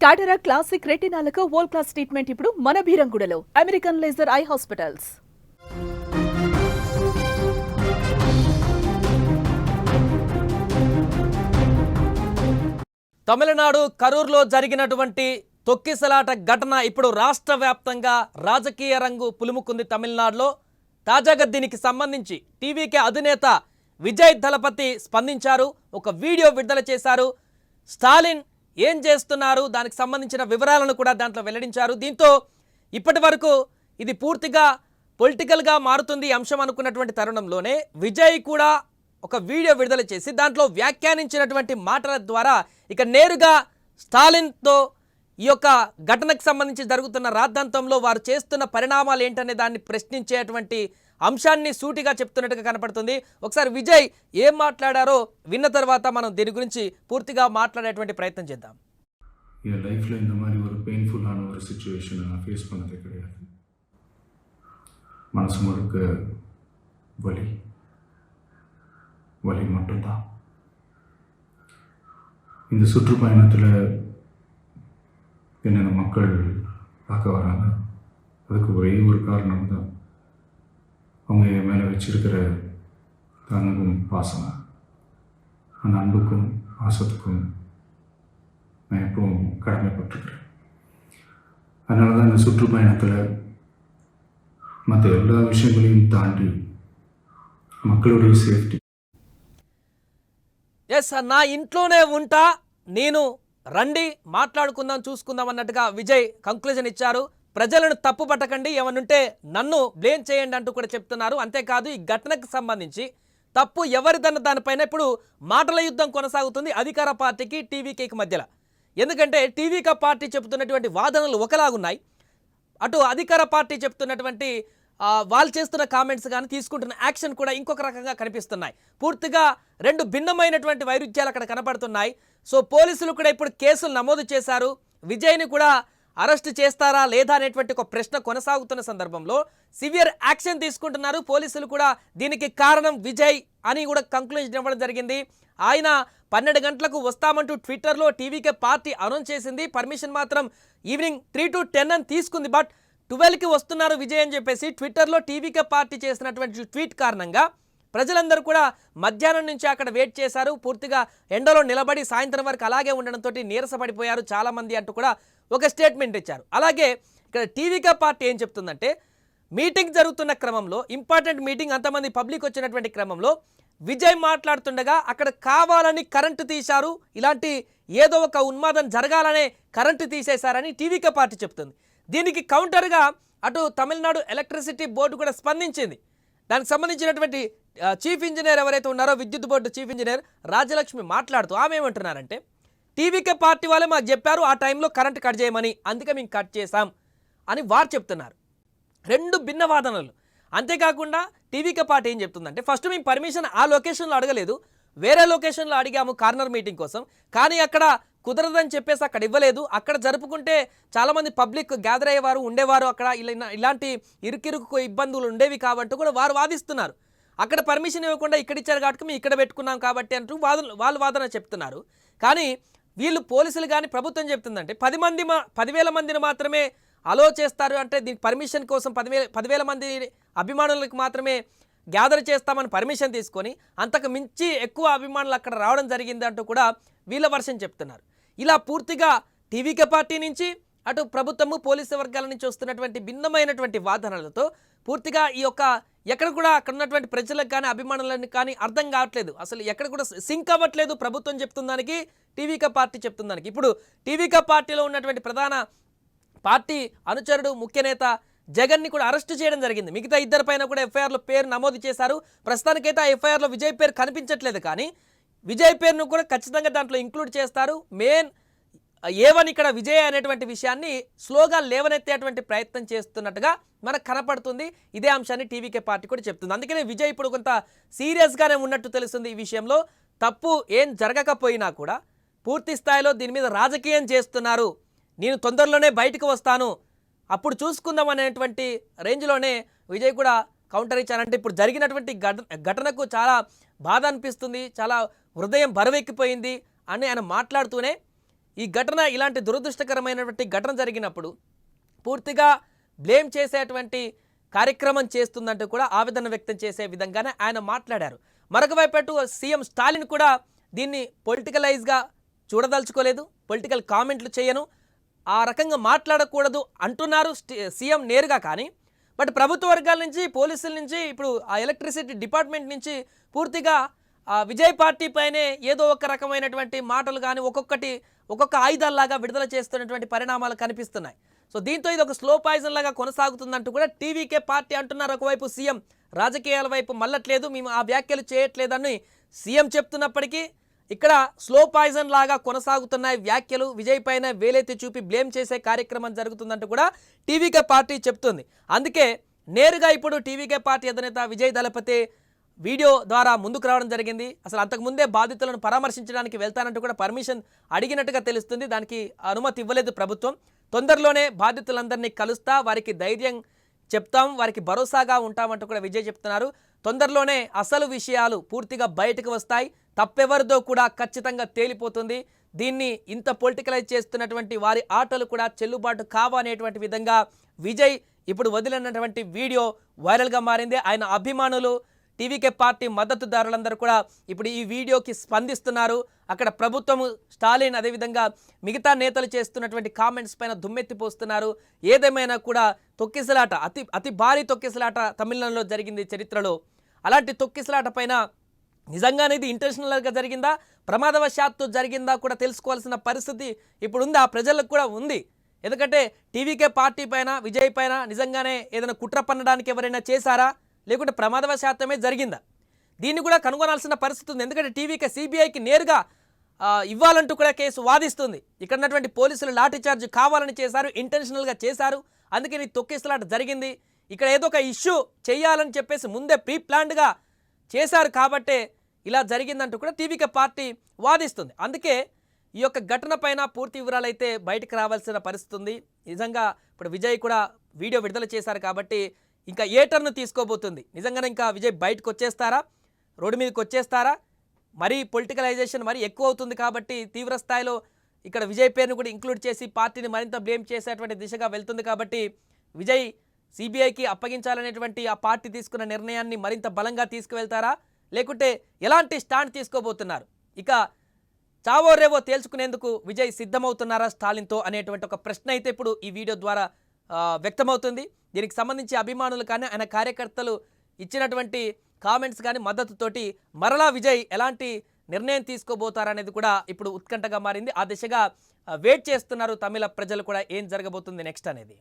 టాటరా classic రెటినాలకు world class treatment ఇప్పుడు మన భీరంగుడలో American laser eye hospitals Tamil Nadu కరూర్లో జరిగినటువంటి తొక్కిసలాట ఘటన ఇప్పుడు రాష్ట్ర వ్యాప్తంగా రాజకీయ రంగు పులుముకుంది తమిళనాడులో. తాజాగా దీనికి సంబంధించి టీవీకే అధినేత విజయ్ దళపతి స్పందించారు ఒక వీడియో విడుదల చేశారు. స్టాలిన్ ఏం చేస్తున్నారు? దానికి సంబంధించిన వివరాలను కూడా దాంట్లో వెల్లడించారు. దీంతో ఇప్పటి వరకు ఇది పూర్తిగా పొలిటికల్గా మారుతుంది ఈ అంశం అనుకున్నటువంటి తరుణంలోనే విజయ్ కూడా ఒక వీడియో విడుదల చేసి దాంట్లో వ్యాఖ్యానించినటువంటి మాటల ద్వారా ఇక నేరుగా స్టాలిన్తో ఈ యొక్క ఘటనకు సంబంధించి జరుగుతున్న రాద్ధాంతంలో వారు చేస్తున్న పరిణామాలు ఏంటనే దాన్ని ప్రశ్నించేటువంటి అంశాన్ని సూటిగా చెప్తున్నట్టుగా కనపడుతుంది ఒకసారి విజయ్ ఏం మాట్లాడారో విన్న తర్వాత మనం దీని గురించి పూర్తిగా మాట్లాడేటువంటి ప్రయత్నం చేద్దాం என் லைஃப்பில் இந்த மாதிரி ஒரு பெயின்ஃபுல்லான ஒரு சுச்சுவேஷனை நான் ஃபேஸ் பண்ணதே கிடையாது மனசு முழுக்க வலி வலி மட்டும்தான் இந்த சுற்றுப்பயணத்தில் என்னென்ன மக்கள் பார்க்க வராங்க அதுக்கு ஒரே ஒரு காரணம் தான் அவங்க என் மேலே வச்சிருக்கிற அன்பும் பாசம் அந்த அன்புக்கும் பாசத்துக்கும் நான் எப்பவும் கடமைப்பட்டிருக்கிறேன் அதனால தான் இந்த சுற்றுப்பயணத்தில் மற்ற எல்லா விஷயங்களையும் தாண்டி மக்களுடைய சேஃப்டி ఎస్ నా ఇంట్లోనే ఉంటా నేను రండి మాట్లాడుకుందాం చూసుకుందాం అన్నట్టుగా విజయ్ కంక్లూజన్ ఇచ్చారు ప్రజలను తప్పు పట్టకండి ఏమనుంటే నన్ను బ్లేమ్ చేయండి అంటూ కూడా చెప్తున్నారు. అంతేకాదు ఈ ఘటనకు సంబంధించి తప్పు ఎవరిదన్న దానిపైన ఇప్పుడు మాటల యుద్ధం కొనసాగుతుంది అధికార పార్టీకి టీవీకేకి మధ్యలో. ఎందుకంటే టీవీకా పార్టీ చెబుతున్నటువంటి వాదనలు ఒకలాగున్నాయి. అటు అధికార పార్టీ చెప్తున్నటువంటి వాళ్ళు చేస్తున్న కామెంట్స్ కానీ తీసుకుంటున్న యాక్షన్ కూడా ఇంకొక రకంగా కనిపిస్తున్నాయి. పూర్తిగా రెండు భిన్నమైనటువంటి వైరుధ్యాలు అక్కడ కనపడుతున్నాయి. సో పోలీసులు కూడా ఇప్పుడు కేసులు నమోదు చేశారు. విజయ్ని కూడా అరెస్ట్ చేస్తారా లేదా అనేటువంటి ఒక ప్రశ్న కొనసాగుతున్న సందర్భంలో సివియర్ యాక్షన్ తీసుకుంటున్నారు. పోలీసులు కూడా దీనికి కారణం విజయ్ అని కూడా కంక్లూజన్ ఇవ్వడం జరిగింది. ఆయన పన్నెండు గంటలకు వస్తామంటూ ట్విట్టర్లో టీవీకే పార్టీ అనౌన్స్ చేసింది. పర్మిషన్ మాత్రం ఈవినింగ్ త్రీ టు టెన్ అని తీసుకుంది. బట్ ట్వెల్వ్కి వస్తున్నారు విజయ్ అని చెప్పేసి ట్విట్టర్లో టీవీకే పార్టీ చేసినటువంటి ట్వీట్ కారణంగా ప్రజలందరూ కూడా మధ్యాహ్నం నుంచి అక్కడ వెయిట్ చేశారు. పూర్తిగా ఎండలో నిలబడి సాయంత్రం వరకు అలాగే ఉండడంతో నీరసపడిపోయారు. చాలామంది అంటూ కూడా ఒక స్టేట్మెంట్ ఇచ్చారు. అలాగే ఇక్కడ టీవీకా పార్టీ ఏం చెప్తుందంటే మీటింగ్ జరుగుతున్న క్రమంలో ఇంపార్టెంట్ మీటింగ్ అంతమంది పబ్లిక్ వచ్చినటువంటి క్రమంలో విజయ్ మాట్లాడుతుండగా అక్కడ కావాలని కరెంటు తీశారు ఇలాంటి ఏదో ఒక ఉన్మాదం జరగాలనే కరెంటు తీసేశారని టీవీకే పార్టీ చెప్తుంది. దీనికి కౌంటర్గా అటు తమిళనాడు ఎలక్ట్రిసిటీ బోర్డు కూడా స్పందించింది. దానికి సంబంధించినటువంటి చీఫ్ ఇంజనీర్ ఎవరైతే ఉన్నారో విద్యుత్ బోర్డు చీఫ్ ఇంజనీర్ రాజలక్ష్మి మాట్లాడుతూ ఆమె ఏమంటున్నారంటే టీవీకే పార్టీ వాళ్ళే మాకు చెప్పారు ఆ టైంలో కరెంట్ కట్ చేయమని. అందుకే మేము కట్ చేశాం అని వారు చెప్తున్నారు. రెండు భిన్న వాదనలు అంతేకాకుండా టీవీకే పార్టీ ఏం చెప్తుందంటే ఫస్ట్ మేము పర్మిషన్ ఆ లొకేషన్లో అడగలేదు. వేరే లొకేషన్లో అడిగాము కార్నర్ మీటింగ్ కోసం. కానీ అక్కడ కుదరదని చెప్పేసి అక్కడ ఇవ్వలేదు. అక్కడ జరుపుకుంటే చాలామంది పబ్లిక్ గ్యాదర్ అయ్యేవారు ఉండేవారు అక్కడ. ఇలా ఇలాంటి ఇరుకిరుకు ఇబ్బందులు ఉండేవి కాబట్టి కూడా వారు వాదిస్తున్నారు. అక్కడ పర్మిషన్ ఇవ్వకుండా ఇక్కడ ఇచ్చారు కాబట్టి మేము ఇక్కడ పెట్టుకున్నాం కాబట్టి అంటూ వాదన వాళ్ళు వాదన చెప్తున్నారు. కానీ వీళ్ళు పోలీసులు కానీ ప్రభుత్వం చెప్తుందంటే పది మంది మా పదివేల మందిని మాత్రమే అలో చేస్తారు అంటే దీనికి పర్మిషన్ కోసం పదివేల పదివేల మంది అభిమానులకు మాత్రమే గ్యాదర్ చేస్తామని పర్మిషన్ తీసుకొని అంతకు మించి ఎక్కువ అభిమానులు అక్కడ రావడం జరిగింది అంటూ కూడా వీళ్ళ వర్షం చెప్తున్నారు. ఇలా పూర్తిగా టీవీకే పార్టీ నుంచి అటు ప్రభుత్వము పోలీసు వర్గాల నుంచి వస్తున్నటువంటి భిన్నమైనటువంటి వాదనలతో పూర్తిగా ఈ యొక్క ఎక్కడ కూడా అక్కడ ఉన్నటువంటి ప్రజలకు కానీ అభిమానులకు కానీ అర్థం కావట్లేదు. అసలు ఎక్కడ కూడా సింక్ అవ్వట్లేదు ప్రభుత్వం చెప్తుందానికి టీవీకా పార్టీ చెప్తుంది దానికి. ఇప్పుడు టీవీకా పార్టీలో ఉన్నటువంటి ప్రధాన పార్టీ అనుచరుడు ముఖ్య నేత జగన్ని కూడా అరెస్ట్ చేయడం జరిగింది. మిగతా ఇద్దరి పైన కూడా ఎఫ్ఐఆర్లో పేరు నమోదు చేశారు. ప్రస్తుతానికైతే ఆ ఎఫ్ఐఆర్లో విజయ్ పేరు కనిపించట్లేదు కానీ విజయ్ పేరును కూడా ఖచ్చితంగా దాంట్లో ఇంక్లూడ్ చేస్తారు. మెయిన్ ఏవని ఇక్కడ విజయ్ అనేటువంటి విషయాన్ని స్లోగా లేవనెత్తేటువంటి ప్రయత్నం చేస్తున్నట్టుగా మనకు కనపడుతుంది. ఇదే అంశాన్ని టీవీకే పార్టీ కూడా చెప్తుంది. అందుకనే విజయ్ ఇప్పుడు కొంత సీరియస్గానే ఉన్నట్టు తెలుస్తుంది ఈ విషయంలో. తప్పు ఏం జరగకపోయినా కూడా పూర్తి స్థాయిలో దీని మీద రాజకీయం చేస్తున్నారు. నేను తొందరలోనే బయటకు వస్తాను. అప్పుడు చూసుకుందాం అనేటువంటి రేంజ్లోనే విజయ్ కూడా కౌంటర్ ఇచ్చారంటే ఇప్పుడు జరిగినటువంటి ఘటనకు చాలా బాధ అనిపిస్తుంది. చాలా హృదయం బరువెక్కిపోయింది అని ఆయన మాట్లాడుతూనే ఈ ఘటన ఇలాంటి దురదృష్టకరమైనటువంటి ఘటన జరిగినప్పుడు పూర్తిగా బ్లేమ్ చేసేటువంటి కార్యక్రమం చేస్తుందంటూ కూడా ఆవేదన వ్యక్తం చేసే విధంగానే ఆయన మాట్లాడారు. మరొక వైపు సీఎం స్టాలిన్ కూడా దీన్ని పొలిటికలైజ్గా చూడదలుచుకోలేదు పొలిటికల్ కామెంట్లు చేయను ఆ రకంగా మాట్లాడకూడదు అంటున్నారు సీఎం నేరుగా కానీ బట్ ప్రభుత్వ వర్గాల నుంచి పోలీసుల నుంచి ఇప్పుడు ఆ ఎలక్ట్రిసిటీ డిపార్ట్మెంట్ నుంచి పూర్తిగా ఆ విజయ్ పార్టీ పైనే ఏదో ఒక రకమైనటువంటి మాటలు కానీ ఒక్కొక్కటి ఒక్కొక్క ఆయుధాల్లాగా విడుదల చేస్తున్నటువంటి పరిణామాలు కనిపిస్తున్నాయి. సో దీంతో ఇది ఒక స్లో పాయిజన్ లాగా కొనసాగుతుందంటూ కూడా టీవీకే పార్టీ అంటున్నారు. ఒకవైపు సీఎం రాజకీయాల వైపు మళ్ళట్లేదు మేము ఆ వ్యాఖ్యలు చేయట్లేదని సీఎం చెప్తున్నప్పటికీ ఇక్కడ స్లో పాయిజన్ లాగా కొనసాగుతున్నాయి. వ్యాఖ్యలు విజయ్ పైన వేలెత్తి చూపి బ్లేమ్ చేసే కార్యక్రమం జరుగుతుందంటూ కూడా టీవీకే పార్టీ చెప్తుంది. అందుకే నేరుగా ఇప్పుడు టీవీకే పార్టీ అధినేత విజయ్ దళపతి వీడియో ద్వారా ముందుకు రావడం జరిగింది. అసలు అంతకుముందే బాధితులను పరామర్శించడానికి వెళ్తానంటూ కూడా పర్మిషన్ అడిగినట్టుగా తెలుస్తుంది. దానికి అనుమతి ఇవ్వలేదు ప్రభుత్వం. తొందరలోనే బాధితులందరినీ కలుస్తా వారికి ధైర్యం చెప్తాం వారికి భరోసాగా ఉంటామంటూ కూడా విజయ్ చెప్తున్నారు. తొందరలోనే అసలు విషయాలు పూర్తిగా బయటకు వస్తాయి. తప్పెవరిదో కూడా ఖచ్చితంగా తేలిపోతుంది. దీన్ని ఇంత పొలిటికలైజ్ చేస్తున్నటువంటి వారి ఆటలు కూడా చెల్లుబాటు కావనేటువంటి విధంగా విజయ్ ఇప్పుడు వదిలినటువంటి వీడియో వైరల్గా మారింది. ఆయన అభిమానులు టీవీకే పార్టీ మద్దతుదారులందరూ కూడా ఇప్పుడు ఈ వీడియోకి స్పందిస్తున్నారు. అక్కడ ప్రభుత్వం స్టాలిన్ అదేవిధంగా మిగతా నేతలు చేస్తున్నటువంటి కామెంట్స్ పైన దుమ్మెత్తిపోస్తున్నారు. ఏదేమైనా కూడా తొక్కిసలాట అతి అతి భారీ తొక్కిసలాట తమిళనాడులో జరిగింది చరిత్రలో. అలాంటి తొక్కిసలాట పైన నిజంగానే ఇది ఇంటెన్షనల్గా జరిగిందా? ప్రమాదవశాత్తు జరిగిందా కూడా తెలుసుకోవాల్సిన పరిస్థితి ఇప్పుడు ఉంది ఆ ప్రజలకు కూడా ఉంది. ఎందుకంటే టీవీకే పార్టీ పైన విజయ్ పైన నిజంగానే ఏదైనా కుట్ర పన్నడానికి ఎవరైనా చేశారా? లేకుంటే ప్రమాదవశాత్తమే జరిగిందా? దీన్ని కూడా కనుగొనాల్సిన పరిస్థితి ఉంది. ఎందుకంటే టీవీకే సిబిఐకి నేరుగా ఇవ్వాలంటూ కూడా కేసు వాదిస్తుంది. ఇక్కడ ఉన్నటువంటి పోలీసులు లాఠీచార్జ్ కావాలని చేశారు ఇంటెన్షనల్గా చేశారు. అందుకే నీ తొక్కిసలాట జరిగింది. ఇక్కడ ఏదో ఒక ఇష్యూ చేయాలని చెప్పేసి ముందే ప్రీ ప్లాన్డ్గా చేశారు కాబట్టే ఇలా జరిగిందంటూ కూడా టీవీకే పార్టీ వాదిస్తుంది. అందుకే ఈ యొక్క ఘటన పైన పూర్తి వివరాలు అయితే బయటకు రావాల్సిన పరిస్థితి ఉంది. నిజంగా ఇప్పుడు విజయ్ కూడా వీడియో విడుదల చేశారు కాబట్టి ఇంకా ఏ టర్న్ తీసుకోబోతుంది? నిజంగానే ఇంకా విజయ్ బయటకు వచ్చేస్తారా? రోడ్డు మీదకి వచ్చేస్తారా? మరీ పొలిటికలైజేషన్ మరీ ఎక్కువ అవుతుంది కాబట్టి తీవ్ర స్థాయిలో ఇక్కడ విజయ్ పేరును కూడా ఇంక్లూడ్ చేసి పార్టీని మరింత బ్లేమ్ చేసేటువంటి దిశగా వెళ్తుంది కాబట్టి విజయ్ సిబిఐకి అప్పగించాలనేటువంటి ఆ పార్టీ తీసుకున్న నిర్ణయాన్ని మరింత బలంగా తీసుకువెళ్తారా? లేకుంటే ఎలాంటి స్టాండ్ తీసుకోబోతున్నారు? ఇక చావో రేవో తేల్చుకునేందుకు విజయ్ సిద్ధమవుతున్నారా స్టాలిన్తో అనేటువంటి ఒక ప్రశ్న అయితే ఇప్పుడు ఈ వీడియో ద్వారా వ్యక్తమవుతుంది. దీనికి సంబంధించి అభిమానులు కానీ ఆయన కార్యకర్తలు ఇచ్చినటువంటి కామెంట్స్ కానీ మద్దతుతోటి మరలా విజయ్ ఎలాంటి నిర్ణయం తీసుకోబోతారనేది కూడా ఇప్పుడు ఉత్కంఠగా మారింది. ఆ దిశగా వెయిట్ చేస్తున్నారు తమిళ ప్రజలు కూడా ఏం జరగబోతుంది నెక్స్ట్ అనేది.